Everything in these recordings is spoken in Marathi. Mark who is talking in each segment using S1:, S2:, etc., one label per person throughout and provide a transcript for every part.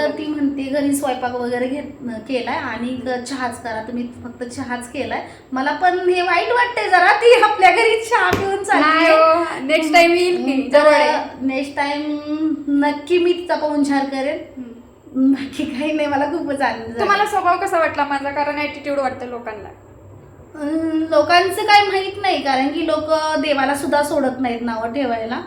S1: तर ती म्हणते घरी स्वयंपाक वगैरे घेत केलाय आणि चहाच करा. तुम्ही फक्त चहाच केलाय. मला पण हे वाईट वाटतंय जरा ती आपल्या घरी चहा पिऊन चालली
S2: नेक्स्ट टाइम येईल जवळ आहे.
S1: नेक्स्ट टाइम नक्की मी तिचा पाहुणचार करेन. बाकी काही नाही मला खूपच आनंद.
S2: तुम्हाला स्वभाव कसा वाटला माझा? कारण ऍटिट्यूड वाटतं लोकांना.
S1: लोकांचं काय माहीत नाही कारण की लोक देवाला सुद्धा सोडत नाहीत नावं ठेवायला.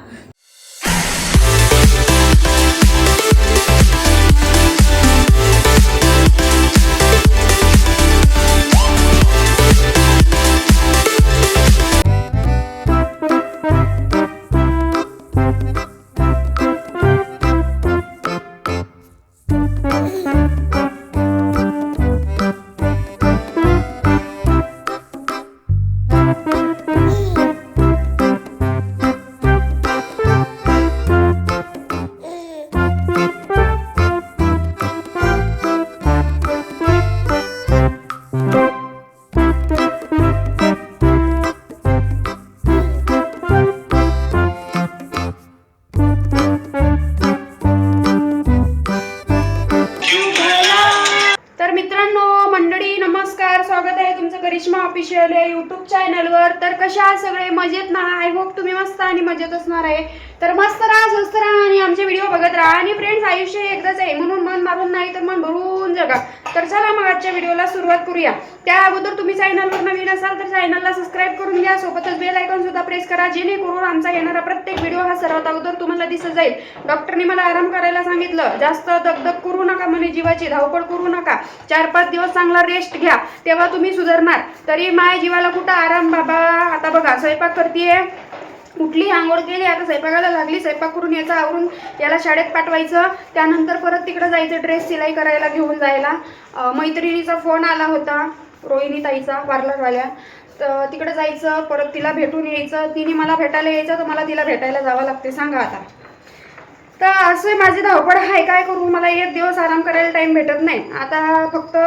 S2: करिश्मा ऑफिशियल या युट्यूब चॅनलवर तर कशा सगळे? मजेत ना? आय होप तुम्ही मस्त आणि मजेत असणार आहे. तर मस्त राहा स्वस्त राहा आणि आमचे व्हिडिओ बघत राहा. आणि फ्रेंड्स आयुष्य एकदाच आहे. म्हणून मन मारून नाही तर मन भरून जगा. तर चला मग आजच्या व्हिडिओला सुरुवात करूया. त्या अगोदर तुम्ही चॅनलवर नवीन असाल तर चॅनलला सबस्क्राईब करून घ्या. सोबतच बेल आयकॉन सुद्धा प्रेस करा. जेणेकरून आमचा येणारा प्रत्येक व्हिडिओ हा सर्वात अगोदर तुम्हाला दिसत जाईल. डॉक्टरने मला आराम करायला सांगितलं. जास्त दगदग करू नका म्हणे जीवाची. धावपळ करू नका. चार पाच दिवस चांगला रेस्ट घ्या. तेव्हा तुम्ही सुधारणार. तरी माझ्या जीवाला कुठं आराम बाबा? आता बघा स्वयंपाक करते कुठली आंघोळ केली आता स्वयंपाकाला लागली स्वयंपाक करून याचा आवरून याला शाळेत पाठवायचं. त्यानंतर परत तिकडं जायचं ड्रेस सिलाई करायला घेऊन जायला. मैत्रिणीचा फोन आला होता रोहिणी ताईचा पार्लरवाल्या तर तिकडं जायचं परत तिला भेटून यायचं. तिने मला भेटायला यायचं तर मला तिला भेटायला जावं लागते. सांगा आता. तर असं माझी धावपळ आहे. काय करू? मला एक दिवस आराम करायला टाईम भेटत नाही. आता फक्त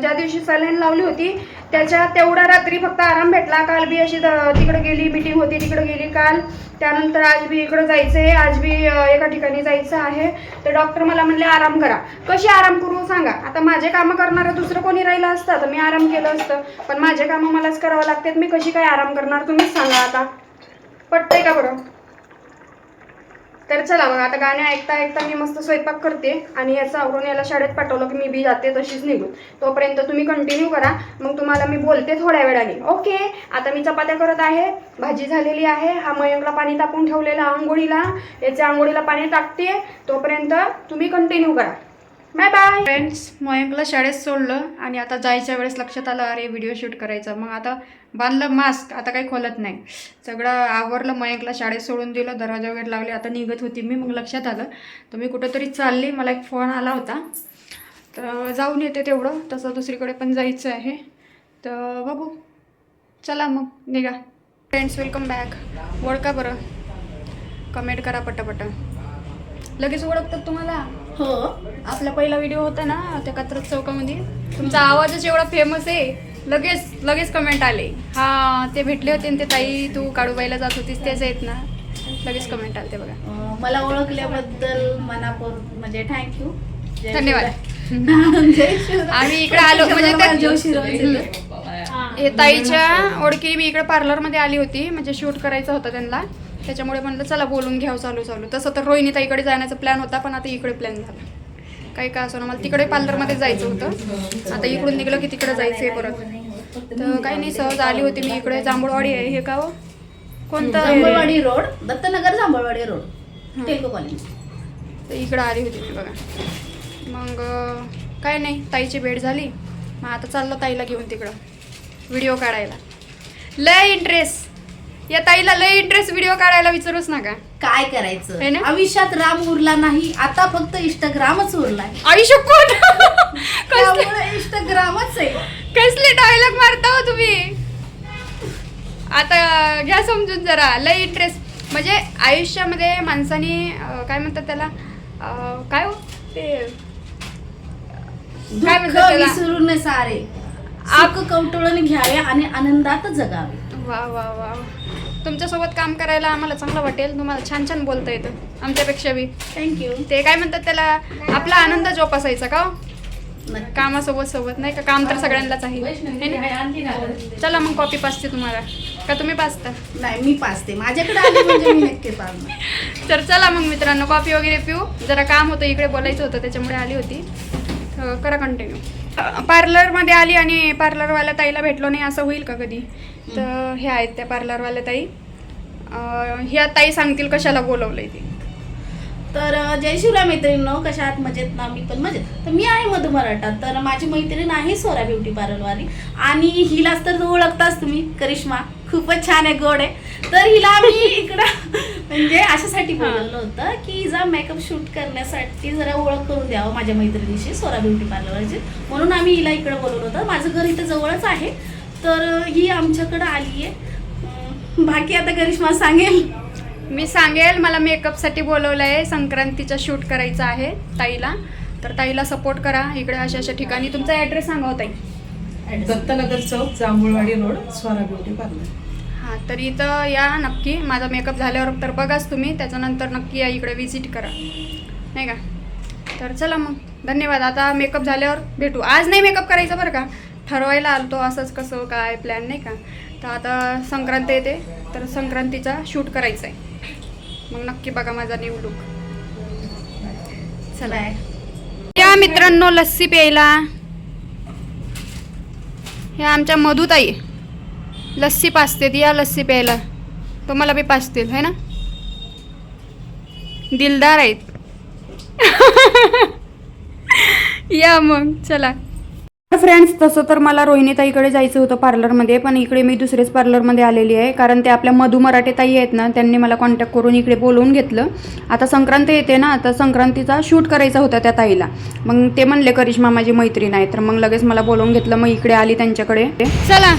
S2: ज्या दिवशी सलाईन लावली होती त्याच्या तेवढा रात्री फक्त आराम भेटला. काल बी अशी द- तिकडे गेली मीटिंग होती तिकडे गेली काल. त्यानंतर आज बी इकडं जायचं आहे आज बी एका ठिकाणी जायचं आहे. तर डॉक्टर मला म्हणले आराम करा. कशी आराम करू सांगा? आता माझे कामं करणारं दुसरं कोणी राहिलं असतं तर मी आराम केलं असतं. पण माझे कामं मलाच करावं लागतात. मी कशी काय आराम करणार? तुम्हीच सांगा आता. पटतंय का बरं? तर चला मग आता गाणे ऐकता ऐकता मी मस्त स्वयंपाक करते आणि याचं आवरून याला शाळेत पाठवलं की मी बी जाते तशीच निघून. तोपर्यंत तुम्ही कंटिन्यू करा मग तुम्हाला मी बोलते थोड्या वेळाने. ओके आता मी चपात्या करत आहे भाजी झालेली आहे हा मयंकला पाणी तापून ठेवलेला आंघोळीला. याच्या आंघोळीला पाणी टाकते तोपर्यंत तुम्ही कंटिन्यू करा. बाय बाय फ्रेंड्स मयंकला शाळेत सोडलं आणि आता जायच्या वेळेस लक्षात आलं अरे व्हिडिओ शूट करायचा. मग आता बांधलं मास्क आता काही खोलत नाही. सगळं आवरलं मयंकला शाळेत सोडून दिलं दरवाजा वगैरे लावले आता निघत होती मी मग लक्षात आलं. तर मी कुठंतरी चालली मला एक फोन आला होता. तर जाऊन येते तेवढं तसं दुसरीकडे पण जायचं आहे. तर बघू. चला मग निघा. फ्रेंड्स वेलकम बॅक ओळखा बरं. कमेंट करा पटापटा. लगेच ओळखतात तुम्हाला.
S1: हो.
S2: आपला पहिला व्हिडिओ होता ना त्या कात्रज चौकामध्ये. तुमचा आवाजच एवढा फेमस आहे. लगेच लगेच कमेंट आले. हा ते भेटले होते ना ते ताई तू काळूबाईला जात होतीस तेच आहेत ना. लगेच कमेंट आले ते बघा.
S1: अं, मला ओळखल्याबद्दल मनापूर्वक म्हणजे थँक्यू
S2: धन्यवाद.
S1: जय शिवराय.
S2: आम्ही इकडे आलो म्हणजे त्या-. हे. ताईच्या ओळखी मी इकडे पार्लरमध्ये आली होती म्हणजे शूट करायचं होतं त्यांना. त्याच्यामुळे म्हणलं चला बोलून घ्यावं चालू चालू. तसं तर रोहिणी ताईकडे जाण्याचा प्लॅन होता पण आता इकडे प्लॅन झाला. काही का असं मला तिकडे पार्लरमध्ये जायचं होतं. आता इकडून निघलं की तिकडे जायचं आहे परत. तर काही नाही सहज आली होती मी इकडे. जांभूळवाडी आहे हे का हो? कोणतं?
S1: जांभळवाडी रोड दत्तनगर जांभळवाडी रोड टेल्को
S2: तर इकडं आली होती मी बघा. मग काय नाही ताईची भेट झाली. मग आता चाललं ताईला घेऊन तिकडं. व्हिडिओ काढायला. लय इंटरेस्ट या ताईला लय इंटरेस्ट व्हिडिओ काढायला विचारूच नका.
S1: काय
S2: है
S1: करायचं
S2: ना?
S1: आयुष्यात राम उरला नाही आता फक्त इंस्टाग्रामच उरलाय.
S2: आयुष्य कोण? कसले?
S1: त्यामुळे इंस्टाग्रामच आहे.
S2: कसले डायलॉग मारता हो तुम्ही? आता घ्या समजून जरा. लय इंटरेस्ट म्हणजे आयुष्यामध्ये माणसाने अं, काय म्हणतात त्याला? अं, काय हो? ते काय
S1: दुःख
S2: म्हणतात त्याला?
S1: विसरून सारे.
S2: आप-
S1: सुख कवटळून घ्यावे आणि आनंदात जगावे.
S2: वा वा वा. तुमच्यासोबत काम करायला आम्हाला चांगलं वाटेल. तुम्हाला छान छान बोलता येतं. आमच्यापेक्षा बी.
S1: थँक्यू
S2: ते काय म्हणतात त्याला? आपला आनंद जोपासायचा का हो? कामासोबत सोबत नाही का? काम तर सगळ्यांनाच आहे. है? चला मग कॉपी पाचते तुम्हाला. का तुम्ही पाचता
S1: नाही मी पाचते माझ्याकडे आली म्हणजे मी नक्की पाचणार
S2: तर चला मग मित्रांनो कॉफी वगैरे पिऊ. जरा काम होतं इकडे बोलायचं होतं त्याच्यामुळे आली होती. करा कंटिन्यू पार्लरमध्ये आली आणि पार्लरवाल्या ताईला भेटलो नाही असं होईल का कधी? तर हे आहेत त्या पार्लरवाल्या ताई. ह्या ताई सांगतील कशाला बोलवलंय ते.
S1: तर जय शिवराय मैत्रिणींनो कशा आहात? मजेत ना? मी पण मजेत. तर मी आहे मधु मराठा. तर माझी मैत्रीण आहे सोरा ब्युटी पार्लरवाली. आणि हिलाच तर ओळखताच तुम्ही करिश्मा. खूपच छान आहे गोड आहे. तर हिला आम्ही इकडं म्हणजे अशासाठी बोलवलं होतं की हिचा मेकअप शूट करण्यासाठी जरा ओळख करून द्यावं माझ्या मैत्रिणीशी सोरा ब्युटी पार्लरची म्हणून आम्ही हिला इकडे बोलवलं होतं. माझं घर इथं जवळच आहे. तर ही आमच्याकडं आली आहे बाकी आता करिश्मा सांगेल.
S2: मी सांगेल मला मेकअपसाठी बोलवलं आहे संक्रांतीचा शूट करायचा आहे ताईला. तर ताईला सपोर्ट करा. इकडे अशा अशा ठिकाणी. तुमचा ॲड्रेस सांगा हो ताई.
S3: Dattanagar chowk Jambhulwadi road Swara beauty parlour
S2: हां तर इथं या नक्की. माझा मेकअप झाल्यावर तर बघाच तुम्ही. त्याच्यानंतर नक्की या इकडे विजिट करा. नाही का? तर चला मग. धन्यवाद. आता मेकअप झाल्यावर भेटू. आज नाही मेकअप करायचा बरं का? ठरवायला आलतो असंच कसं काय प्लॅन नाही का? तर आता संक्रांत येते. तर संक्रांतीचा शूट करायचा आहे मग नक्की बघा माझा न्यू लुक चला. या मित्रांनो लस्सी प्यायला. हे आमच्या मधुताई. लस्सी पाचतेत या लस्सी प्यायला. तुम्हाला बी पाचतील है ना? दिलदार आहेत. या मग चला. फ्रेंड्स तसं तर मला रोहिणीताईकडे जायचं होतं पार्लरमध्ये पण इकडे मी दुसरेच पार्लरमध्ये आलेली आहे कारण ते आपल्या मधु मराठे ताई आहेत ना त्यांनी मला कॉन्टॅक्ट करून इकडे बोलवून घेतलं. आता संक्रांत येते ना आता संक्रांतीचा शूट करायचा होता त्या ताईला. मग ते म्हणले करिश्मा माझी मैत्रीण आहे तर मग लगेच मला बोलवून घेतलं मग इकडे आली त्यांच्याकडे. चला.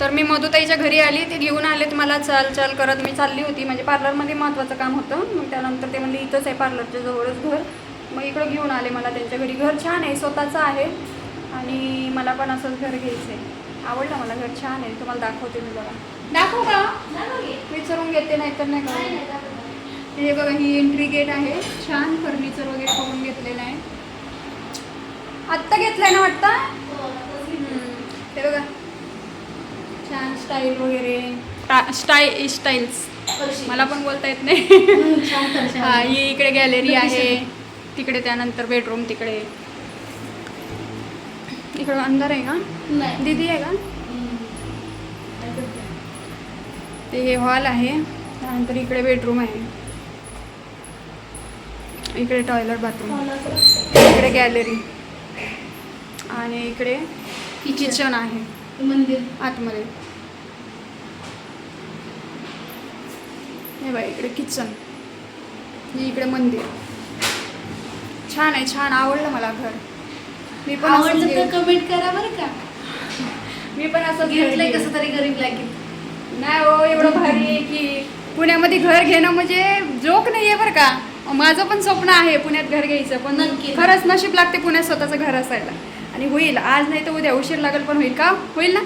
S2: तर मी मधुताईच्या घरी आली ते घेऊन आलेत मला चाल चाल करत मी चालली होती. म्हणजे पार्लरमध्ये महत्त्वाचं काम होतं. मग त्यानंतर ते म्हणले इथंच आहे पार्लरच्या जवळच घर. मग इकडं घेऊन आले मला त्यांच्या घरी. घर छान आहे स्वतःचं आहे. आणि मला पण असंच घर घ्यायचं आहे आवडलं मला घर छान आहे. तुम्हाला दाखवते मी बघा. दाखवू का? विचारून घेते नाही तर नाही का हे बघा ही एंट्री गेट आहे. छान फर्निचर वगैरे करून घेतलेलं आहे. आत्ता घेतलंय ना वाटतं. ते बघा. छान स्टाईल वगैरे. स्टाय स्टाईल्स मला पण बोलता येत नाही. हा ही इकडे गॅलरी आहे. तिकडे त्यानंतर बेडरूम तिकडे. इकडं अंधार आहे का? दीदी आहे का? ते हे हॉल आहे. त्यानंतर इकडे बेडरूम आहे. इकडे टॉयलेट बाथरूम इकडे गॅलरी आणि इकडे किचन आहे.
S1: मंदिर.
S2: आतमध्ये. हे बाई इकडे किचन इकडे मंदिर. छान आहे छान आवडलं मला घर. मी पण
S1: आवडलं तर. कमेंट करा बरं का.
S2: मी पण असं
S1: घेतलंय कसं तरी गरीब लागेल
S2: नाही हो एवढं भारी आहे की पुण्यामध्ये घर घेणं म्हणजे जोक नाही आहे बरं का. माझं पण स्वप्न आहे पुण्यात घर घ्यायचं पण
S1: नक्की.
S2: खरंच नशीब लागते पुण्यात स्वतःचं घर असायला. आणि होईल आज नाही तर उद्या उशीर लागेल पण होईल का? होईल ना?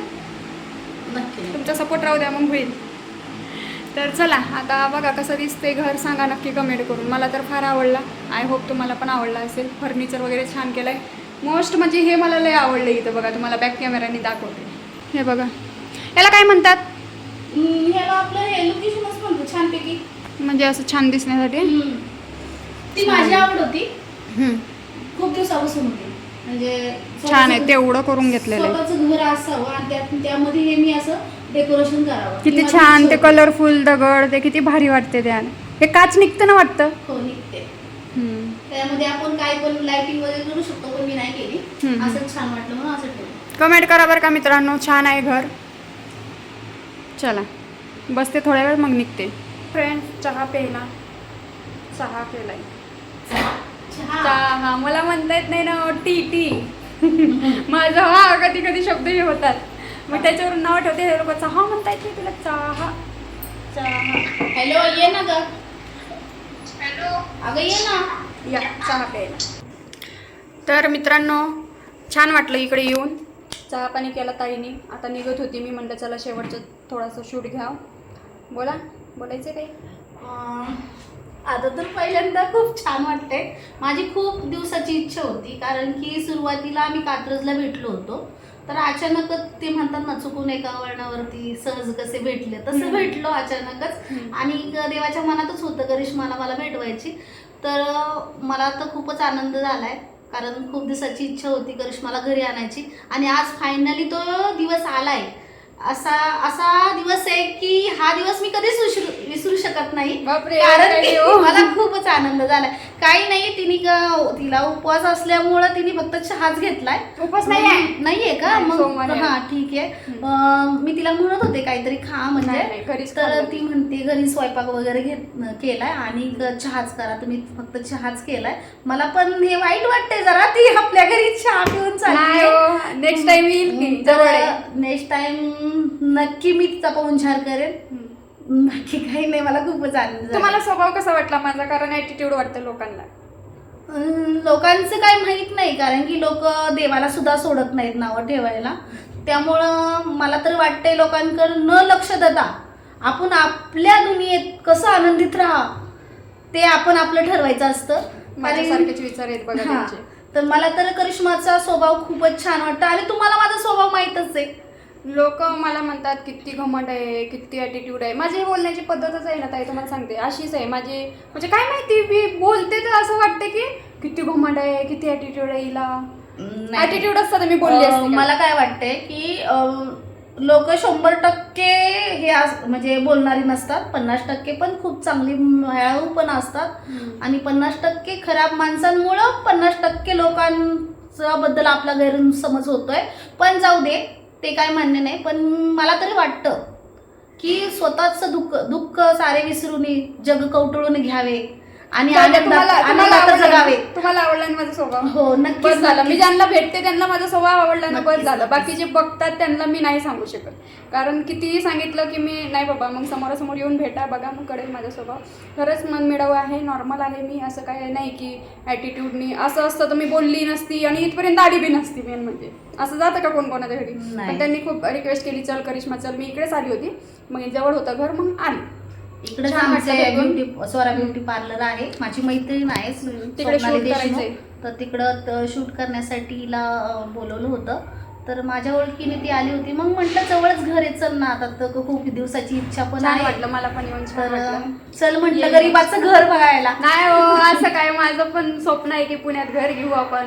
S1: नक्की
S2: तुमचा सपोर्ट राहू द्या मग होईल. तर चला आता बघा कसं दिसते घर सांगा नक्की कमेंट करून. मला तर फार आवडला. आय होप तुम्हाला पण आवडला असेल. फर्निचर वगैरे छान केलं आहे मोस्ट म्हणजे हे मला लय आवडलं इथं बघा. तुम्हाला बॅक कॅमेऱ्याने दाखवते. हे बघा. याला काय म्हणतात?
S1: ह्याला आपलं हे लोकेशनच म्हणतो छानपैकी.
S2: म्हणजे असं छान दिसण्यासाठी.
S1: ती माझी आवड होती. खूप दिवसापासून होती. म्हणजे
S2: छान आहे. तेवढं करून घेतलेलं
S1: घर असावं आणि त्यामध्ये हे मी असं डेकोरेशन करावं.
S2: किती छान ते. कलरफुल दगड ते किती भारी वाटते त्या हे काच निघतं ना वाटतं?
S1: हो निघते.
S2: हम्म.
S1: त्यामध्ये आपण काय पण लाइटिंग वगैरे करू शकतो पण मी नाही केली.
S2: हम्म.
S1: असं छान वाटलं म्हणून असं ठेवलं.
S2: कमेंट करा बरं का मित्रांनो छान आहे घर. चला. बसते थोड्या वेळ मग निघते. फ्रेंड चहा प्यायला. चहा
S1: चहा?
S2: चहा मला म्हणता येत नाही ना टी टी. माझं हा कधी कधी शब्द हे होतात. मग त्याच्यावरून नाव ठेवते हे लोक चहा म्हणता येत नाही तुला चहा. चहा
S1: हॅलो ये ना ग. अगं ये ना.
S2: या चहा प्यायला. तर मित्रांनो छान वाटलं इकडे येऊन. चहा पाणी केला ताईने. आता निघत होती मी म्हणलं चला शेवटचं थोडासा शूट घ्या बोला बोलायचं काही?
S1: अं, आता तर पहिल्यांदा खूप छान वाटते माझी खूप दिवसाची इच्छा होती कारण की सुरुवातीला आम्ही कात्रजला भेटलो होतो. तर अचानकच ते म्हणतात ना चुकून एका वळणावरती सहज कसे भेटले? तसं. भेटलो अचानकच. आणि देवाच्या मनातच होतं करिश्माला मला भेटवायची. तर मला तर खूपच आनंद झालाय. कारण खूप दिवसाची इच्छा होती करिश्माला घरी आणायची. आणि आज फायनली तो दिवस आलाय. असा असा दिवस आहे की हा दिवस मी कधीच विसरू नाही. कारण. मला खूपच आनंद झालाय. काही नाही तिने तिला उपवास असल्यामुळं तिने फक्त चहाच घेतलाय.
S2: उपवास नाही आहे
S1: नाहीये का?
S2: नाही,
S1: मग. हा ठीक आहे. मी तिला म्हणत होते काहीतरी खा म्हणजे.
S2: घरीच
S1: तर. ती म्हणते घरी स्वयंपाक वगैरे घेत केलाय आणि चहाच करा. तुम्ही फक्त चहाच केलाय. मला पण हे वाईट वाटतंय जरा. ती आपल्या घरी चहा पिऊन चालली
S2: नेक्स्ट टाइम.
S1: नेक्स्ट टाइम नक्की मी तिचा पाहुणचार करेन. बाकी काही नाही मला खूपच आनंद झाला.
S2: तुम्हाला स्वभाव कसा वाटला? माझा कारण ऍटिट्यूड वाटतं लोकांना.
S1: अं, लोकांचं काय माहीत नाही कारण की लोक देवाला सुद्धा सोडत नाहीत नावं ठेवायला. त्यामुळं मला तर वाटतंय लोकांकडे न लक्ष देता आपण आपल्या दुनियेत कसं आनंदित राहा ते आपण आपलं ठरवायचं असतं.
S2: माझ्यासारखेच विचार आहेत बघा
S1: हा.
S2: त्यांचे.
S1: तर मला तर करिश्माचा स्वभाव खूपच छान वाटतं. आणि तुम्हाला माझा स्वभाव माहीतच आहे.
S2: लोक मला म्हणतात किती घमंड आहे किती ॲटिट्यूड आहे. माझी बोलण्याची पद्धतच आहे ना ताई तुम्हाला सांगते. अशीच आहे. माझी म्हणजे काय माहिती मी बोलते तर असं वाटतं की किती घमंड आहे किती ॲटिट्यूड आहे हिला. ॲटिट्यूड असतं तर मी बोलली
S1: अं,
S2: असते का?
S1: मला काय वाटतंय की लोक शंभर टक्के हे अस- म्हणजे बोलणारी नसतात. पन्नास टक्के पण खूप चांगली हळू पण असतात.
S2: हम्म.
S1: आणि पन्नास टक्के खराब माणसांमुळं पन्नास टक्के लोकांचा बद्दल आपला गैरसमज होतोय. पण जाऊ दे ते काय मान्य नाही पण मला तरी वाटतं की स्वतःच दुःख दुःख सारे विसरून जग कवटळून घ्यावे. आणि आनंदात
S2: तुम्हाला
S1: आनंदात
S2: आवडला
S1: जगावे.
S2: तुम्हाला आवडला ना माझा स्वभाव.
S1: हो
S2: बस
S1: नक्कीच
S2: झालं. मी. ज्यांना भेटते त्यांना माझा स्वभाव आवडला ना बस झालं.
S1: नक्कीच.
S2: बाकीचे बघतात त्यांना मी नाही सांगू शकत. कारण कितीही सांगितलं की मी नाही बाबा मग समोरासमोर येऊन भेटा बघा मग कळेल माझा स्वभाव. खरंच मनमिळावू आहे नॉर्मल आहे मी असं काय नाही की ॲटिट्यूडनी असं असतं तर मी बोलली नसती आणि इथपर्यंत आली बी नसती मेन म्हणजे. असं जातं का कोण कोणाच्या घरी. पण त्यांनी खूप रिक्वेस्ट केली चल करिश्मा चल मी इकडेच आली होती. मग जवळ होतं घर मग आली. वाटलं
S1: आमचे. ब्युटी स्वरा ब्युटी पार्लर आहे. माझी मैत्रीण आहे देशमुख. तर तिकडं शूट करण्यासाठी अं, बोलवलं होतं. तर माझ्या ओळखीने ती आली होती. मग म्हटलं जवळच घर आहे चल ना. आता तर खूप दिवसाची इच्छा पण आहे.
S2: वाटलं मला पण येऊन
S1: तर चल म्हटलं. गरीबाचं घर बघायला.
S2: नाही हो असं काय माझं पण स्वप्न आहे की पुण्यात घर घेऊ आपण.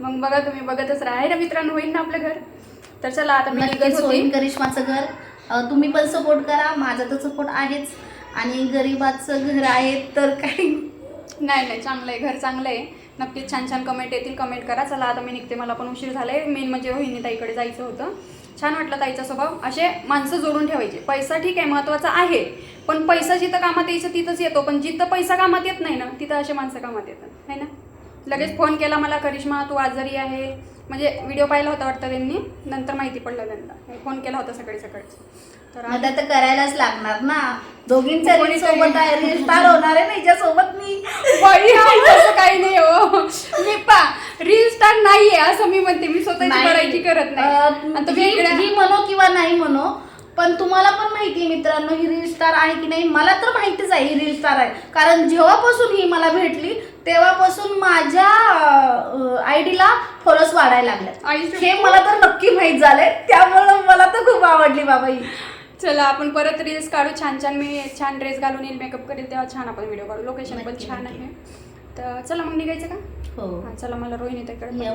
S2: मग बघा तुम्ही बघतच राहा. ना मित्रांनो होईल ना आपलं घर? तर चला आता मी
S1: करिश्माचं घर. तुम्ही पण सपोर्ट करा. माझा तर सपोर्ट आहेच. आणि गरीबाचं घर आहे तर काही
S2: नाही नाही चांगलं आहे. घर चांगलं आहे. नक्कीच छान छान कमेंट येतील. कमेंट करा. चला आता मी निघते. मला पण उशीर झालाय. मेन म्हणजे रोहिणी ताईकडे जायचं होतं. छान वाटलं ताईचा स्वभाव. असे माणसं जोडून ठेवायचे. पैसा ठीक आहे महत्त्वाचा आहे. पण पैसा जिथं कामात यायचं तिथंच येतो. पण जिथं पैसा कामात येत नाही ना तिथं असे माणसं कामात येतात. है ना? लगेच फोन केला मला करिश्मा तू आजारी आहे. म्हणजे व्हिडिओ पाहिला होता वाटतं त्यांनी नंतर माहिती पडलं त्यांना. फोन केला होता सकाळी सकाळीच तर
S1: आता करायलाच लागणार ना. दोघींच्या
S2: कोणी
S1: रील सोबत आहे रील स्टार होणार आहे ना हिच्यासोबत मी.
S2: बाई, असं काही नाही हो. मी पा रील स्टार नाहीये असं मी म्हणते. मी स्वतःची. बडायची करत नाही.
S1: ही म्हणो किंवा नाही म्हणो पण तुम्हाला पण माहिती आहे मित्रांनो ही रील स्टार आहे की नाही? मला तर माहितीच आहे ही रील स्टार आहे. कारण जेव्हापासून ही मला भेटली तेव्हापासून माझ्या आयडीला फॉलोअर्स वाढायला लागले हे मला तर नक्की माहीत झालंय. त्यामुळं मला तर खूप आवडली बाबा ही.
S2: चला आपण परत रील्स काढू. छान छान मी छान ड्रेस घालून येईल मेकअप करेल तेव्हा छान आपण व्हिडिओ काढू. लोकेशन पण छान. आहे. तर चला मग निघायचं का?
S1: हो.
S2: चला मला रोहिणी
S1: मी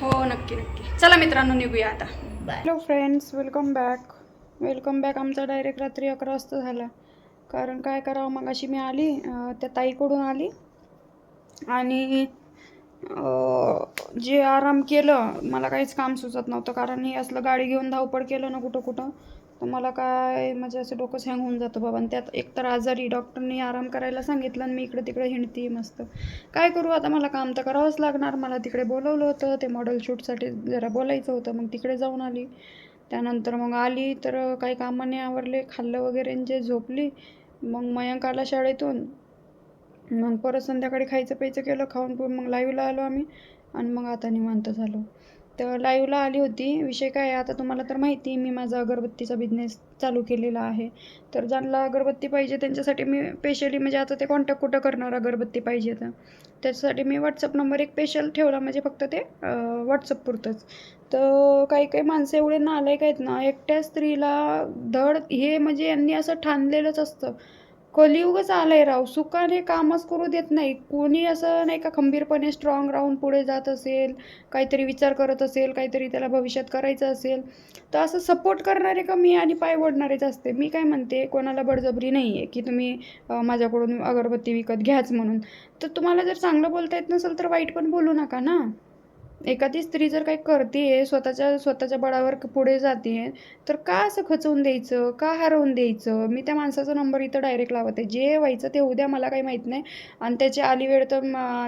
S2: हो नक्की नक्की. चला मित्रांनो निघूया आता.
S1: Bye.
S2: Hello friends welcome back welcome back आमचा डायरेक्ट रात्री अकरा वाजता झाला. कारण काय करावं मग अशी मी आली त्या ताईकडून आली. आणि जे आराम केलं मला काहीच काम सुचत नव्हतं. कारण हे असलं गाडी घेऊन धावपळ केलं ना कुठं कुठं तर मला काय म्हणजे असं डोकंच हँग होऊन जातं बाबा. आणि त्यात एकतर आजारी डॉक्टरनी आराम करायला सांगितलं आणि मी इकडे तिकडे हिंडती मस्त. काय करू आता मला काम तर करावंच लागणार. मला तिकडे बोलवलं होतं ते मॉडेल शूटसाठी जरा बोलायचं होतं. मग तिकडे जाऊन आली. त्यानंतर मग आली तर काही कामाने आवरले खाल्लं वगैरे जे झोपली मग मयंक आला शाळेतून. मग परत संध्याकाळी खायचं प्यायचं केलं खाऊन पिऊन मग लाईव्हला आलो आम्ही आणि मग आता निवांत झालो. तर लाईव्हला आली होती. विषय काय आहे आता तुम्हाला तर माहिती आहे मी माझा अगरबत्तीचा बिझनेस चालू केलेला आहे. तर ज्यांना अगरबत्ती पाहिजे त्यांच्यासाठी मी स्पेशली म्हणजे आता ते कॉन्टॅक्ट कुठं करणार अगरबत्ती पाहिजे तर? त्याच्यासाठी मी व्हॉट्सअप नंबर एक स्पेशल ठेवला म्हणजे फक्त ते व्हॉट्सअप पुरतंच. तर काही काही माणसं एवढे नालायक आहेत ना एकट्या स्त्रीला धड हे म्हणजे यांनी असं ठाणलेलंच असतं. कलियुगच आलंय राव. सुखाने कामच करू देत नाही. कोणी असं नाही का खंबीरपणे स्ट्रॉंग राहून पुढे जात असेल काहीतरी विचार करत असेल काहीतरी त्याला भविष्यात करायचं असेल तर असं सपोर्ट करणारे कमी आणि पाय ओढणारेच असते? मी काय म्हणते? कोणाला बळजबरी नाही आहे की तुम्ही माझ्याकडून अगरबत्ती विकत घ्याच म्हणून. तर तुम्हाला जर चांगलं बोलता येत नसेल तर वाईट पण बोलू नका ना? एखादी स्त्री जर काही करते स्वतःच्या स्वतःच्या बळावर पुढे जाते तर का असं खचवून द्यायचं? का हरवून द्यायचं? मी त्या माणसाचा नंबर इथं डायरेक्ट लावत. आहे जे व्हायचं ते उद्या मला काही माहीत नाही. आणि त्याची आली वेळ तर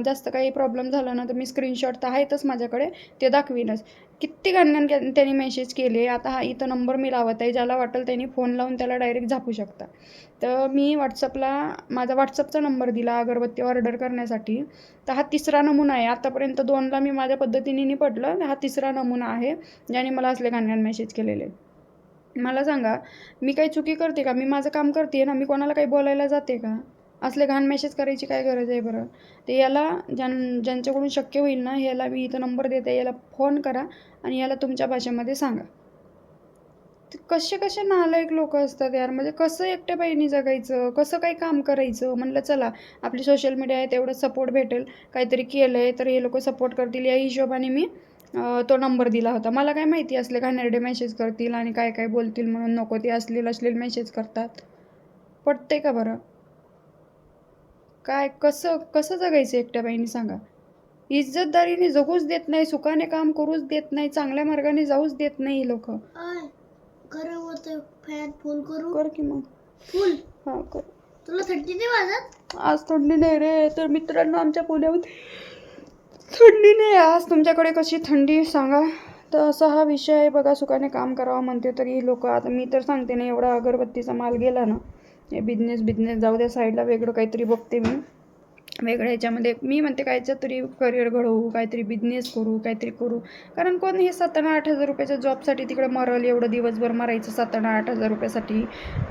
S2: जास्त काही प्रॉब्लेम झाला ना तर मी स्क्रीनशॉट तर आहेतच माझ्याकडे ते दाखवीनच. किती घाणघाण त्यांनी मेसेज केले. आता हा इथं नंबर मी लावत आहे ज्याला वाटेल त्यांनी फोन लावून त्याला डायरेक्ट झापू शकता. तर मी व्हॉट्सअपला माझा व्हॉट्सअपचा नंबर दिला अगरबत्ती ऑर्डर करण्यासाठी. तर हा तिसरा नमुना आहे. आतापर्यंत दोनला मी माझ्या पद्धतीने निपटलं हा तिसरा नमुना आहे ज्याने मला असले घाणघाण मेसेज केलेले. मला सांगा मी काही चुकी करते का? मी माझं काम करते ना? मी कोणाला काही बोलायला जाते का? असले घाण मेसेज करायची काय गरज आहे बरं? ते याला ज्यां ज्यांच्याकडून शक्य होईल ना याला मी इथं नंबर देते. याला फोन करा आणि याला तुमच्या भाषेमध्ये सांगा. कसे कसे नालायक लोक असतात यार? म्हणजे कसं एकट्या बाईने जगायचं? कसं काही काम करायचं? म्हणलं चला आपली सोशल मीडिया आहे तेवढं सपोर्ट भेटेल. काहीतरी केलं आहे तर हे लोक सपोर्ट करतील. या हिशोबाने मी तो नंबर दिला होता. मला काय माहिती असले घाणेरडे मेसेज करतील आणि काय काय बोलतील म्हणून नको ते असलेल असलेल मेसेज करतात. पटते का बरं? काय कसं कसं जगायचं एकट्या बाईने सांगा? इज्जतदारीने जगूच देत नाही सुखाने काम करूच देत नाही चांगल्या मार्गाने जाऊच देत नाही लोक.
S4: होते फॅन फुल करू?
S2: कर की मग.
S4: फुल?
S2: हां कर.
S4: तुला थंडी नाही वाजत?
S2: आज थंडी नाही रे तर मित्रांनो आमच्या पुण्यामध्ये थंडी नाही. आज तुमच्याकडे कशी थंडी सांगा. तर असा हा विषय आहे बघा सुखाने काम करावं म्हणते तरी लोक आता मी तर सांगते ना एवढा अगरबत्तीचा माल गेला ना हे बिझनेस बिझनेस जाऊ द्या साईडला वेगळं काहीतरी बघते मी. वेगळ्या ह्याच्यामध्ये. मी म्हणते कायचं तरी करिअर घडवू काहीतरी बिझनेस करू काहीतरी करू. कारण कोण हे सात आठ हजार रुपयाच्या जॉबसाठी तिकडं मरल एवढं दिवसभर मरायचं सात आठ हजार रुपयासाठी.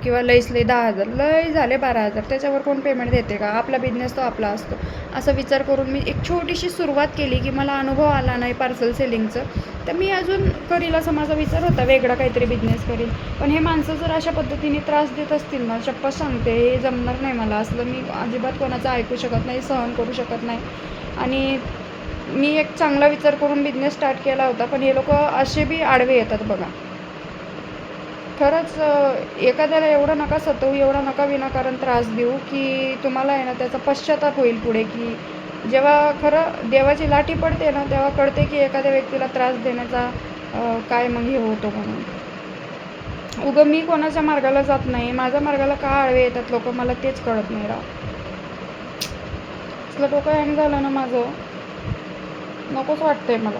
S2: किंवा लईस लई दहा हजार लय झाले बारा हजार. त्याच्यावर कोण पेमेंट देते का? आपला बिझनेस तो आपला असतो. असा विचार करून मी एक छोटीशी सुरुवात केली की मला अनुभव आला नाही पार्सल सेलिंगचं तर मी अजून करील असा माझा विचार होता वेगळा काहीतरी बिझनेस करील पण हे माणसं जर अशा पद्धतीने त्रास देत असतील ना शपथ सांगते हे जमणार नाही मला. असलं मी अजिबात कोणाचं ऐकू शकत नाही सहन करू शकत नाही. आणि मी एक चांगला विचार करून बिझनेस स्टार्ट केला होता पण हे लोक असे बी आडवे येतात बघा. खरंच एखाद्याला एवढं नका सतवू एवढा नका विनाकारण त्रास देऊ की तुम्हाला आहे ना त्याचा पश्चाताप होईल पुढे की जेव्हा खरं देवाची लाठी पडते ना तेव्हा कळते की एखाद्या व्यक्तीला त्रास देण्याचा काय मग हे होतो म्हणून. उगं मी कोणाच्या मार्गाला जात नाही माझ्या मार्गाला का आळवे येतात लोक मला तेच कळत नाही राव. असलं डोकं हँग झालं ना माझं नकोच वाटतंय मला.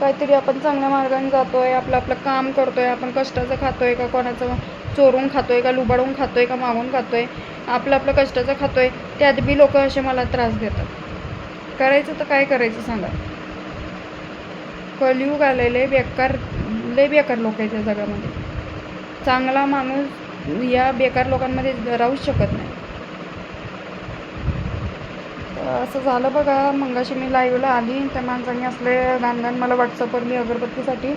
S2: काहीतरी आपण चांगल्या मार्गाने जातो आहे आपलं आपलं काम करतो आहे आपण कष्टाचं खातो आहे का कोणाचं चोरून खातो आहे का लुबाडून खातो आहे का मागून आहे आपलं आपलं कष्टाचं खातो आहे त्यात बी लोक असे मला त्रास देतात. करायचं तर काय करायचं सांगा? कलियुग आलेले बेकार लय बेकार लोक आहेत या जगामध्ये. चांगला माणूस या बेकार लोकांमध्ये राहूच शकत नाही. असं झालं बघा मंगाशी मी लाईव्हला आली. त्या माणसाने असले घाणघाण मला व्हॉट्सअपवर मी अगरबत्तीसाठी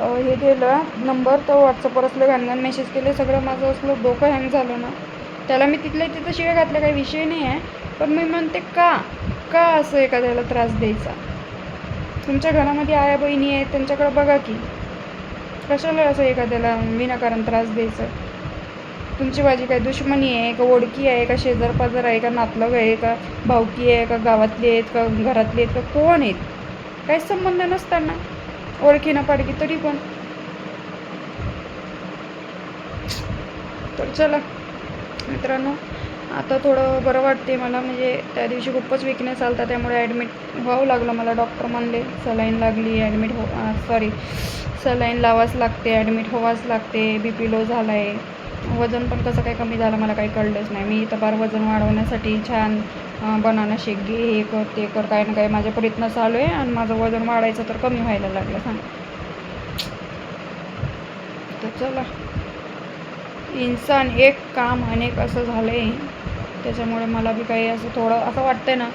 S2: हे दिलं. नंबर तर व्हॉट्सअपवर असले घाणघाण मेसेज केले. सगळं माझं असलं डोकं हँग झालं ना. त्याला मी तिथल्या तिथं शिव्या घातल्या काही विषय नाही आहे. पण मी म्हणते का? का असं एखाद्याला त्रास द्यायचा? तुमच्या घरामध्ये आया बहिणी आहेत त्यांच्याकडे बघा की. कशाला असं एखाद्याला विनाकारण त्रास द्यायचं? तुमची माझी काय दुश्मनी आहे का ओळखी आहे का शेजार पाजार आहे का नातलग आहे का भावकी आहे का गावातली आहेत का घरातली आहेत का कोण आहेत? काहीच संबंध नसताना. ओळखी ना पाडकी तरी पण. तर चला मित्रांनो आता थोडं बरं वाटते मला. म्हणजे त्या दिवशी खूपच विकनेस आलता त्यामुळे ॲडमिट व्हावं लागलं मला. डॉक्टर म्हणले सलाईन लागली ॲडमिट हो सॉरी सलाईन लावाच लागते ॲडमिट होवाच लागते बी पी लो झाला आहे वजन पण कसं काय कमी झालं मला काही कळलंच नाही. मी इथं बार वजन वाढवण्यासाठी छान बनाना शेक घे हे कर ते कर काय ना काय माझ्या प्रयत्न चालू आहे आणि माझं वजन वाढायचं तर कमी व्हायला लागलं. सांग. तर चला. इन्सान एक काम अनेक असं झालं आहे त्याच्यामुळे मला बी काही असं थोडं असं वाटतंय ना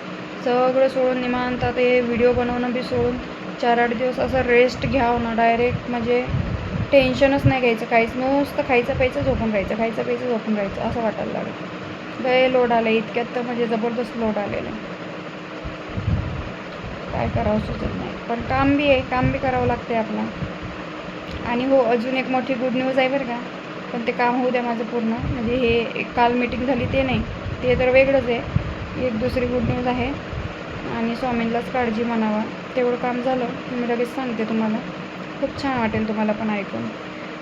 S2: सगळं सोडून निमांत ते व्हिडिओ बनवणं बी सोडून चार आठ दिवस असं रेस्ट घ्यावं ना डायरेक्ट म्हणजे टेन्शनच नाही घ्यायचं काहीच. नुसतं खायचं प्यायचं झोपून राहायचं खायचं प्यायचं झोपून राहायचं असं वाटायला लागलं. लय लोड आलं इतक्यात तर म्हणजे जबरदस्त लोड आलेलं. आहे काय करावं सुचत नाही. पण काम बी आहे काम बी करावं लागते आपलं. आणि हो अजून एक मोठी गुड न्यूज आहे बरं का. पण ते काम होऊ द्या माझं पूर्ण. म्हणजे हे एक काल मीटिंग झाली ते नाही. ते तर वेगळंच आहे. एक दुसरी गुड न्यूज आहे. आणि स्वामींलाच काळजी म्हणावा. तेवढं काम झालं मी लगेच सांगते तुम्हाला. खूप छान वाटेल तुम्हाला पण ऐकून.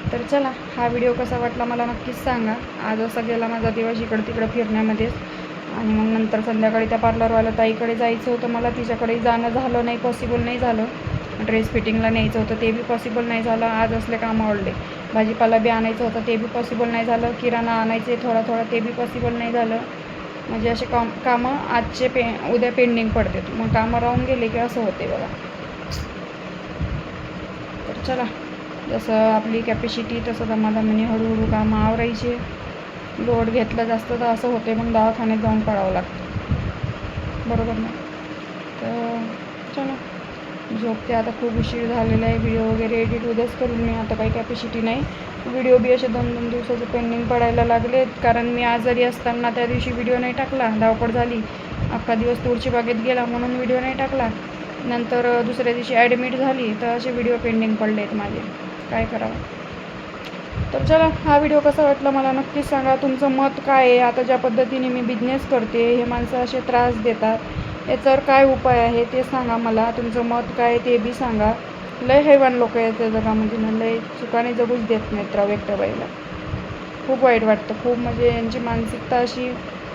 S2: तर चला हा व्हिडिओ कसा वाटला मला नक्कीच सांगा. आज असा गेला माझा दिवस इकडं तिकडं फिरण्यामध्येच आणि मग नंतर संध्याकाळी त्या पार्लरवाल्या ताईकडे जायचं होतं मला. तिच्याकडे जाणं झालं नाही पॉसिबल नाही झालं. ड्रेस फिटिंगला न्यायचं होतं ते बी पॉसिबल नाही झालं. आज असले काम आवडले भाजीपाला बी आणायचं होतं ते बी पॉसिबल नाही झालं. किराणा आणायचे थोडा थोडा ते बी पॉसिबल नाही झालं. म्हणजे असे काम कामं आजचे पे उद्या पेंडिंग पडतात. मग कामं राहून गेले की असं होते बघा. चला जसं आपली कॅपॅसिटी तसं दमादमाने हळूहळू कामं आवरायचे. लोड घेतलं जास्त तर असं होते मग दवाखान्यात जाऊन पडावं लागतं. बरोबर ना? तर चला झोपते आता खूप उशीर झालेला आहे. व्हिडिओ वगैरे एडिट उद्याच करून मी आता काही कॅपॅसिटी नाही. व्हिडिओ बी असे दोन दोन दिवसाचे पेंडिंग पडायला लागलेत. कारण मी आजारी असताना त्या दिवशी व्हिडिओ नाही टाकला. धावपळ झाली. अख्खा दिवस तुळशी बागेत गेला म्हणून व्हिडिओ नाही टाकला. नंतर दुसऱ्या दिवशी ॲडमिट झाली तर असे व्हिडिओ पेंडिंग पडले आहेत माझे. काय करावं? तर चला हा व्हिडिओ कसा वाटला मला नक्कीच सांगा. तुमचं मत काय आहे? आता ज्या पद्धतीने मी बिझनेस करते हे माणसं असे त्रास देतात. याच्यावर काय उपाय आहे ते सांगा मला. तुमचं मत काय आहे ते बी सांगा. लय हैवान लोक आहेत त्या जगामध्ये ना. लय चुकाने जगूच देत नाहीत राव एकट्या बाईला खूप वाईट वाटतं. खूप म्हणजे यांची मानसिकता अशी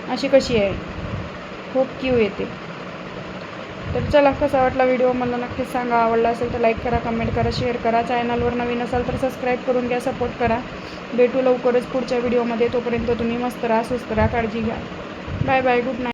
S2: अशी कशी आहे? खूप क्यू येते. तर चला कसा वाटला व्हिडिओ मला नक्कीच सांगा. आवडला असेल तर लाईक करा कमेंट करा शेअर करा. चॅनलवर नवीन असाल तर सबस्क्राईब करून घ्या सपोर्ट करा. भेटू लवकरच पुढच्या व्हिडिओमध्ये तोपर्यंत तुम्ही मस्त राहा स्वस्त राहा काळजी घ्या. Bye bye good night